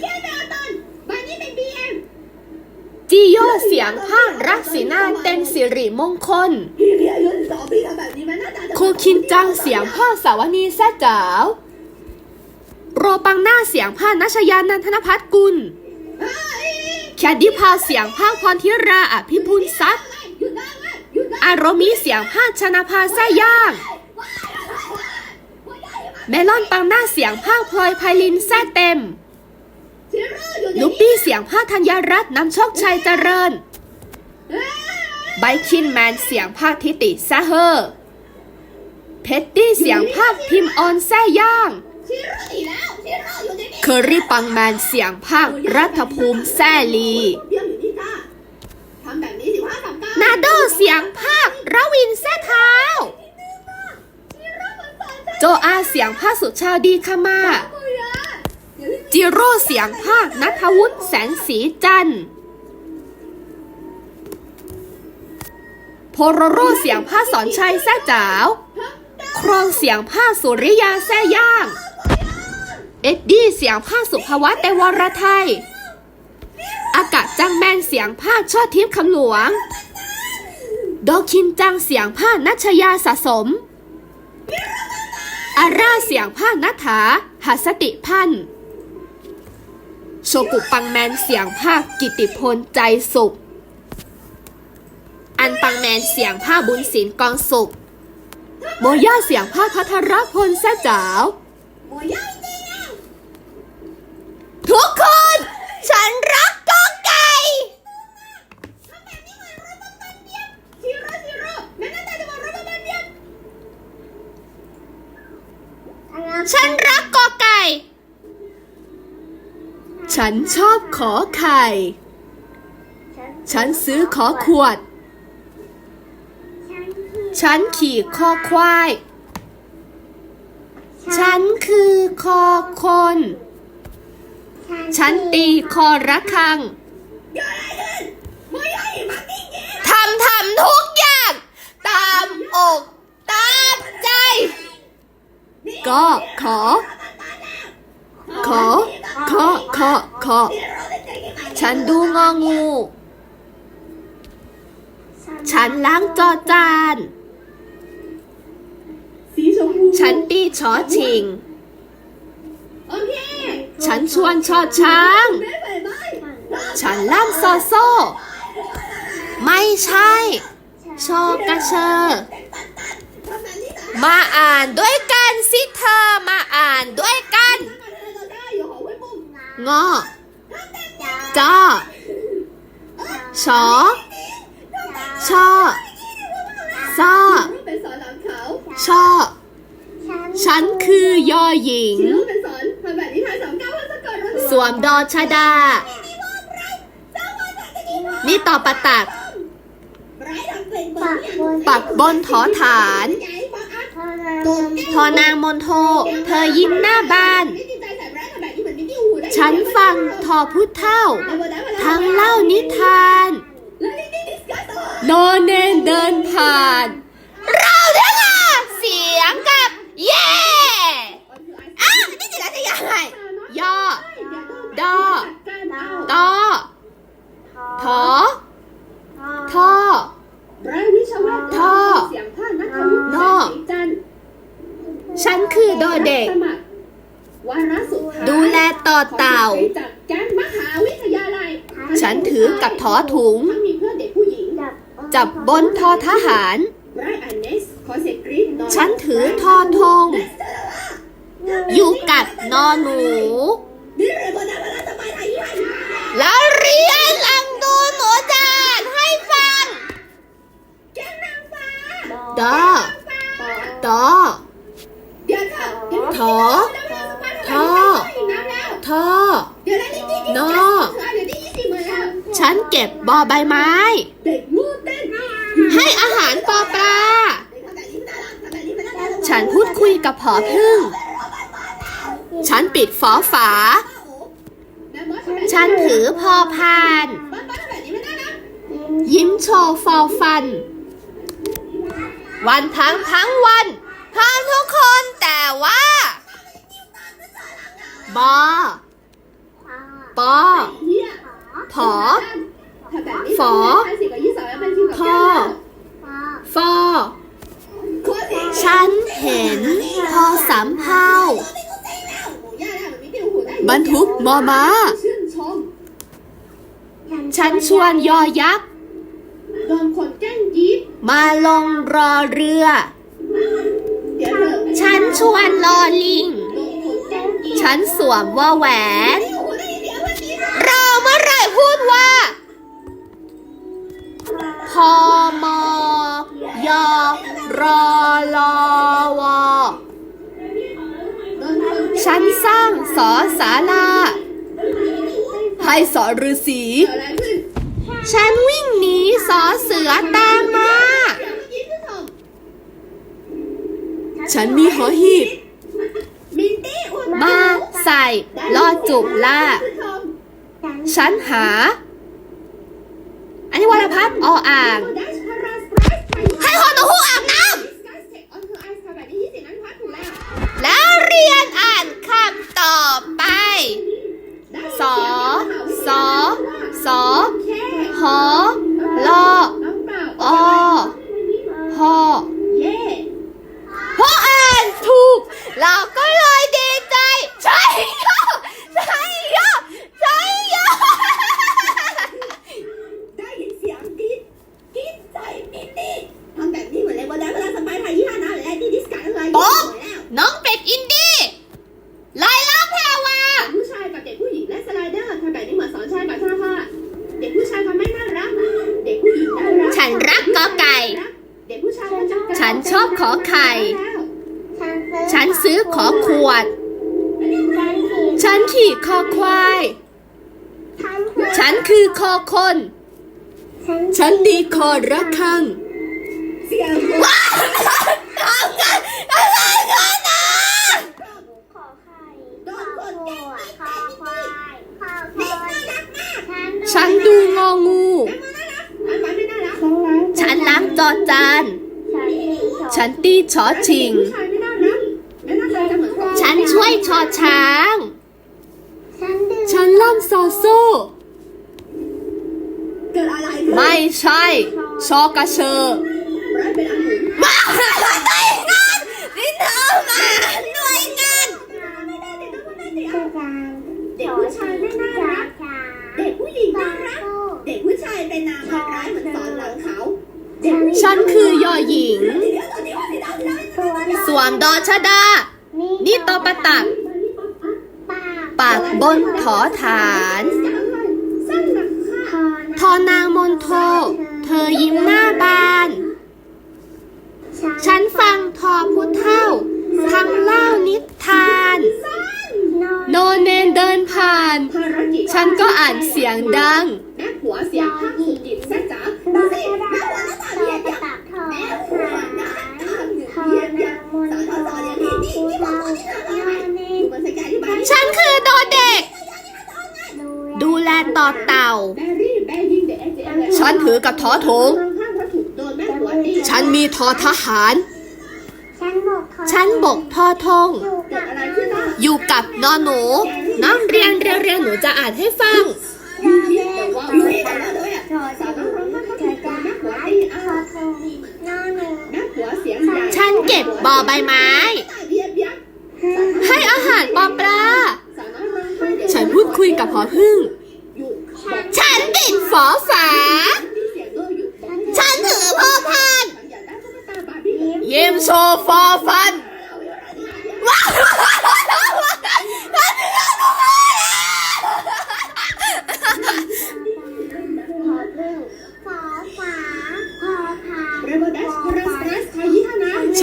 แค่ดาวตอนใบนี้เป็นบีเอ็มจีโยเสียงภาครักสีหน้าเต็มสิริมงคล พี่พี่อายุสิบสองพี่ทำแบบนี้มันน่าจะครูคินจังเสียงภาคสาวนีแซ่จ๋าวโรปังหน้าเสียงภาคนัชยานันทนพัฒน์กุลเฮ้ยแคดดี้พาวเสียงภาคพรทิราอภิพุนทรัพย์หยุดได้ไหมหยุดได้อารมีเสียงภาคชนะภาแซ่ย่าง เมลอนปังหน้าเสียงภาคพลอยไพลินแซ่เต็มชิโร่อยู่ ลูปปี้เสียงภาคธัญรัตน์นำโชคชัยเจริญ ไบคินแมนเสียงภาคทิติแซ่เฮอร์เพตตี้เสียงภาคพิมพ์ออนแซ่ย่างชิโร่อีกแล้วชิโร่อยู่ในนี้เคอรี่ปังแมนเสียงภาครัฐภูมิแซ่ลีเบี้ยวอยู่นี่จ้าทำแบบนี้สิบห้ากับเก้านาโดเสียงภาคระวินแซ่เท้าชิโร่มันสอนฉันโจอาเสียงภาคสุชาวดีคามา คุยอะเดี๋ยวพี่ จิโร่เสียงภาคนัทวุฒิแสนสีจันทร์โพโรโรเสียงภาคสอนชัยแซ่จ๋าว ครองเสียงภาคสุริยาแซ่ย่าง เอ็ดดี้เสียงภาคสุภวัตเตวรไทย อากาศจังแมนเสียงภาคชอดทิพย์คำหลวง โดคินจังเสียงภาคนัชยาสะสม อาร่าเสียงภาคนัฐาหัสติพันธ์ โชกุปังแมนเสียงภาคกิติพลใจสุข อันปังแมนเสียงภาคบุญศิลกองสุข โมย่าเสียงภาคพัทรพลแซ่จ๋าวทุกคน ฉันรักกอไก่ ทำแบบนี้เหมือนรถบัสเดียวชิโร่ชิโร่แม่น่าจะบอกรถบัสเดียว ฉันรักกอไก่ ฉันชอบขอไข่ ฉันซื้อขอขวด ฉันขี่คอควาย ฉันคือคอคน ฉันตีคอระฆังเกิดอะไรขึ้นไม่ใช่มันจริงทำทำทุกอย่าง ตามอก ตามใจ ก็ขอ ขอขอขอฉันดูงองู ฉันล้างจอจานสีชมพูฉันตีชอชิงโอเคฉันชวนชอช้างแม่ไปไหมฉันล่ำโซโซไม่ใช่ ชอกระเชอทำแบบนี้นะมาอ่านด้วยกันสิเธอมาอ่านด้วยกัน งอจอชอชอซอเป็นสอนหลังเขาชอฉันคือยอหญิงชิโร่เป็นสอนทำแบบนี้ทายสองเก้าวันสะกดรถสวมดอชดา นี่ต่อประตักไร้ทำเป็นบนเนี่ยปักบนถอฐานใหญ่บอกอะพอนางมนโท เธอยิ้มหน้าบาน ฉันฟังทอพุทธเท่า ทั้งเล่านิทานแล้วนี่นี่ดิสกัสต่อโนเนนเดินผ่านเราาจัดแก๊งมหาวิทยาลัยฉันถือกับถอถุง ทั้งมีเพื่อนเด็กผู้หญิงจับบนทอทหาร ไรอันเนสขอเสียงกรี๊ดหน่อยฉันถือทอธงอยู่กับนอหนู นี่เรียกว่าได้วลาจะไปไหนยังแล้วเรียนอังดูหนูจานให้ฟังแก๊งนางฟ้าดอตอเดี๋ยวค่ะเดี๋ยวถอทอ ทอ โน ฉันเก็บบอใบไม้ ให้อาหารปอปลา ฉันพูดคุยกับผอพึ่ง ฉันปิดฝอฝา ฉันถือพอพาน ยิ้มโชว์ฟอฟัน วันทั้งทั้งวันทั้ทุกคนแต่ว่า บอ ปอเฮียผอฝอใช้สิบกับยี่สิบแล้วเป็นชิวกับพอฟอฉันเห็นพอสามูย่าบบนี้ติวหูได้บรรทุกมอมาฉันชวนยอยักษ์มาลงรอเรือ ฉันชวนลอลิง ฉันสวมว่าแหวน ว่าพอมอยอรอลอวอโดนคนแกล้งฉันสร้างสอสาลาให้สอฤาษีเกิดอะไรขึ้นฉันวิ่งหนีสอเสือตามมาเดี๋ยวเมื่อกี้ชื่นชมฉันมีหอหีบมินตี้อุ่นมาใส่ลอจุบล่า ฉันหา อันนี้วรพัฒน์ออ่างให้คนหอนหูอ่างน้ำแล้วเรียนอ่านคำต่อไปสอสอสอหอลอ น้ำเปล่า อหอ เย่ พออ่านถูก เราก็เลยดีใจ ใช่ยอใช่ยอใช่ยอ ได้ยินเสียงกรี๊ดกรี๊ดใจมินตี้ทำแบบนี้เหมือนเลยวันแล้วเวลาสบายไทยยี่ห้านะหรือไอ้ที่ดิสกัสอะไร ป๊อก สวยแล้ว น้องเป็ดอินดี้ไล่ล่าแพรวา ผู้ชายกับเด็กผู้หญิงและสไลเดอร์ทำแบบนี้เหมือนสอนชายกับชาค่ะเด็กผู้ชายเขาไม่น่ารัก เด็กผู้หญิงน่ารัก ฉันรักกอไก่ เด็กผู้ชายเขาจะกระ ฉันชอบขอไข่ แล้ว ฉันซื้อขอขวด ฉันขี่คอควาย ฉั นคือคอคน ฉันดีคอระฆังเสียงว้าวทำกันอะไรกันนะขอไข่ขอขวดขอควายขอคเด็กนน่ารักมากฉันดูงองูแม่มาน่ารักอันนั้นไม่น่ารักฉันล้างจอจาน ฉันมีขอฉันตีชอชิงผู้ชายไม่น่ารักไม่น่ารักจะเหมือนคนฉันช่วยชอช้าง ฉันดื่มฉันล่ำโซโซ่เกิดอะไรขึ้นไม่ใช่ชอกระเชอร้ายเป็นอันหนึ่งมาด้วยกันนี่เธอมาด้วยกันไม่ได้เด็กต้องไม่ได้เด็กจางเด็กผู้ชายไม่น่ารักเด็กผู้หญิงน่ารักเด็กผู้ชายเป็นนางมารร้ายเหมือนสอนหลังเขาเด็กผู้หญิงฉันคือยอหญิงเดี๋ยวเดี๋ยวเดี๋ยวเดี๋ยวเดี๋ยวตัวสวมดอชดา นี่ตอประตัก ปากปากบนถอฐานสั้นหนักค่ะ ทอนางมนโท เธอยิ้มหน้าบาน ฉันฟังทอพุเท่า ทั้งเล่านิทาน โนเนนเดินผ่าน ภารกิจ ฉันก็อ่านเสียงดังแม่ผัวเสียงภาคสุกิจแซ่จ๋าดูสิแม่ผัวหน้าตาตัเรีวยนประยังตักทอแม่ผัวหน้าตาเรียนทอยังนางมนสอนโทสอนอย่างนี้นี่นี่บอกว่านี่นะยอว่าเนดูมันสกายที่บ้านฉันคือโดเด็ก ดูแลต่อเต่าแบรี่แบร์ยิงเด็กเอเจนฉันถือกับทอถุงข้างเพราะถูกโดนแม่ผัวตีฉันมีทอทหาร ฉันบกฉันบกทอทง อยู่เกิกัดบอะไรขึ้นล่ะอยู่กั บนอนหนูน้องเรียนเรียนๆหนูจะอ่านให้ฟังยูทีแต่ว่ายูทีแต่ว่าด้วยอะทอสาวจะน้องร้องไห้เขาจะถูกโดจะนแม่ผัวหาตีทอ้าอวทงนอนหนูแม่ผัวเสียงใหญ่ฉันเก็บบอใบไม้เบียบเบียบให้อาหารปอปลาสาวน้อยร้องไห้เดี๋ยวฉันพูดคุยกับหอพึ่งอยู่บอกฉันติดฝอฝามีเสียงด้วยอยู่บอกฉันถือพ่อพันธุ์ฉันอยากได้ตุ๊กตาบาร์บี้เยี่ยมโชว์ฟอฟันว้าว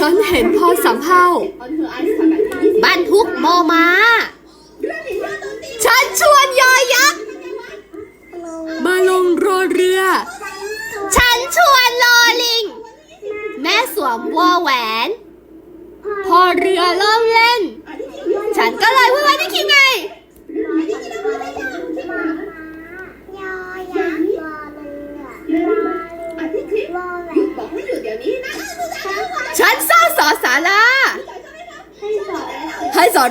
นะฉันเห็นพอสำเภาออนเธอไอซ์ค่ะแบบนี้บรรทุกโมมาฉันชวนยอยักษ์มาลงรอเรือ ฉันชวนลอลิง แม่สวมวอแหวน พอเรือล่องเล่น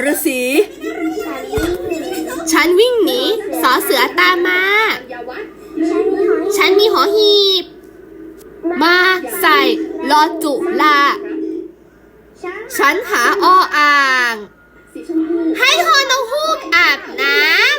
ฤาษีฉันวิ่งหนีฉันวิ่งหนีสอเสือตามมา ฉันมีหอหอหีบ มาใส่ลอจุลา ฉันหาออ่าง ให้ฮอนกฮูกอาบน้ำ